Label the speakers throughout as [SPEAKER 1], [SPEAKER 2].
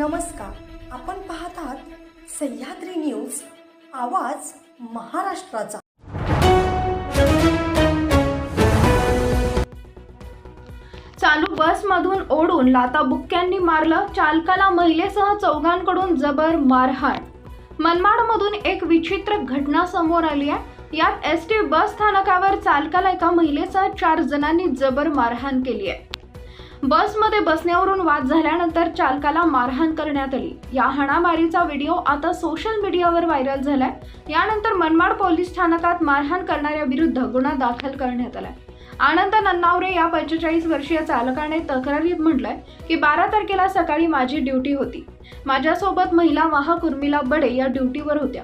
[SPEAKER 1] नमस्कार. आपण पाहत आहात सह्याद्री न्यूज आवाज महाराष्ट्राचा.
[SPEAKER 2] चालू बसमधून ओढून लाता बुक्क्यांनी मारलं चालकाला महिलेसह चौघांकडून जबर मारहाण. मनमाडमधून एक विचित्र घटना समोर आली आहे. यात एस टी बस स्थानकावर चालकाला एका महिलेसह चार जणांनी जबर मारहाण केली आहे. बसमध्ये बसण्यावरून वाद झाल्यानंतर चालकाला मारहाण करण्यात आली. या हाणामारीचा व्हिडिओ आता सोशल मीडियावर व्हायरल झालाय. यानंतर मनमाड पोलीस स्थानकात मारहाण करणाऱ्या विरुद्ध गुन्हा दाखल करण्यात आलाय. आनंद नन्नावरे या पंचेचाळीस वर्षीय चालकाने तक्रारीत म्हटलंय की बारा तारखेला सकाळी माझी ड्युटी होती. माझ्यासोबत महिला वाहक उर्मिला बडे या ड्युटीवर होत्या.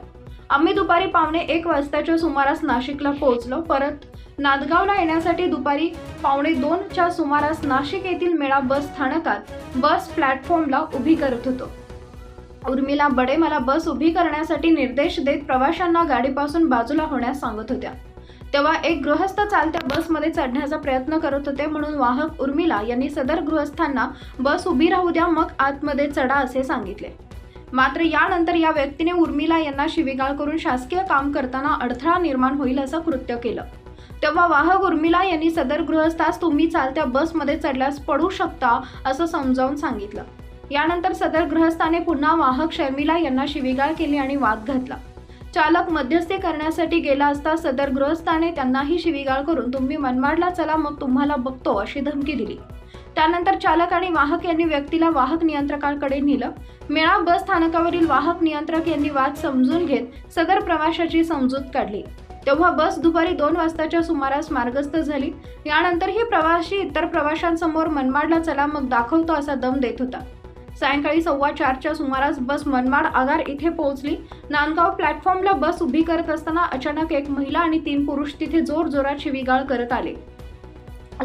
[SPEAKER 2] आम्ही दुपारी पावणे एक वाजताच्या सुमारास नाशिकला पोहोचलो. परत नांदगावला येण्यासाठी दुपारी पावणे दोनच्या सुमारास नाशिक येथील मेळा बस स्थानकात बस प्लॅटफॉर्मला उभी करत होतो. उर्मिला बडे मला बस उभी करण्यासाठी निर्देश देत प्रवाशांना गाडीपासून बाजूला होण्यास सांगत होत्या. तेव्हा एक गृहस्थ चालत्या बसमध्ये चढण्याचा प्रयत्न करत होते म्हणून वाहक उर्मिला यांनी सदर गृहस्थांना बस उभी राहू द्या मग आतमध्ये चढा असे सांगितले. मात्र यानंतर या व्यक्तीने उर्मिला यांना शिवीगाळ करून शासकीय काम करताना अडथळा निर्माण होईल असं कृत्य केलं. तेव्हा वाहक उर्मिला यांनी सदर गृहस्थास तुम्ही चालत्या बसमध्ये चढल्यास पडू शकता असं समजावून सांगितलं. यानंतर सदर गृहस्थाने पुन्हा वाहक शर्मिला यांना शिवीगाळ केली आणि वाद घातला. चालक मध्यस्थी करण्यासाठी गेला असता सदर गृहस्थाने त्यांनाही शिवीगाळ करून तुम्ही मनमाडला चला मग तुम्हाला बघतो अशी धमकी दिली. त्यानंतर चालक आणि वाहक यांनी व्यक्तीला वाहक नियंत्रकाकडे नेलं. मेळा बस स्थानकावरील वाहक नियंत्रक यांनी वाद समजून घेत सदर प्रवाशाची समजूत काढली. तेव्हा बस दुपारी दोन वाजताच्या सुमारास मार्गस्थ झाली. यानंतर ही प्रवाशी इतर प्रवाशांसमोर मनमाडला चला मग दाखवतो असा दम देत होता. सायंकाळी सव्वा चारच्या सुमारास बस मनमाड आगार इथे पोहोचली. नांदगाव प्लॅटफॉर्मला बस उभी करत असताना अचानक एक महिला आणि तीन पुरुष तिथे जोर जोरात शिवीगाळ करत आले.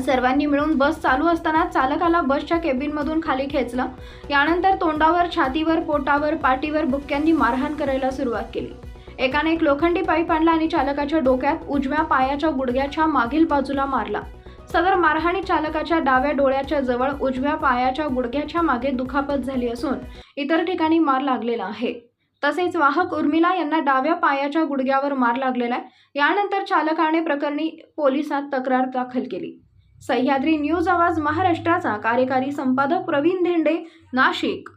[SPEAKER 2] सर्वांनी मिळून बस चालू असताना चालकाला बसच्या केबिनमधून खाली खेचलं. यानंतर तोंडावर छातीवर पोटावर पाठीवर बुक्क्यांनी मारहाण करायला सुरुवात केली. एकाने एक लोखंडी पाईप आणला आणि चालकाच्या डोक्यात उजव्या पायाच्या गुडघ्याच्या मागील बाजूला मारला. सदर मारहाणी चालकाच्या डाव्या डोळ्याच्या जवळ उजव्या पायाच्या गुडघ्याच्या मागे दुखापत झाली असून इतर ठिकाणी मार लागलेला आहे. तसेच वाहक उर्मिला यांना डाव्या पायाच्या गुडघ्यावर मार लागलेला आहे. यानंतर चालकाने प्रकरणी पोलिसात तक्रार दाखल केली. सह्याद्री न्यूज आवाज महाराष्ट्राचा कार्यकारी संपादक प्रवीण धेंडे नाशिक.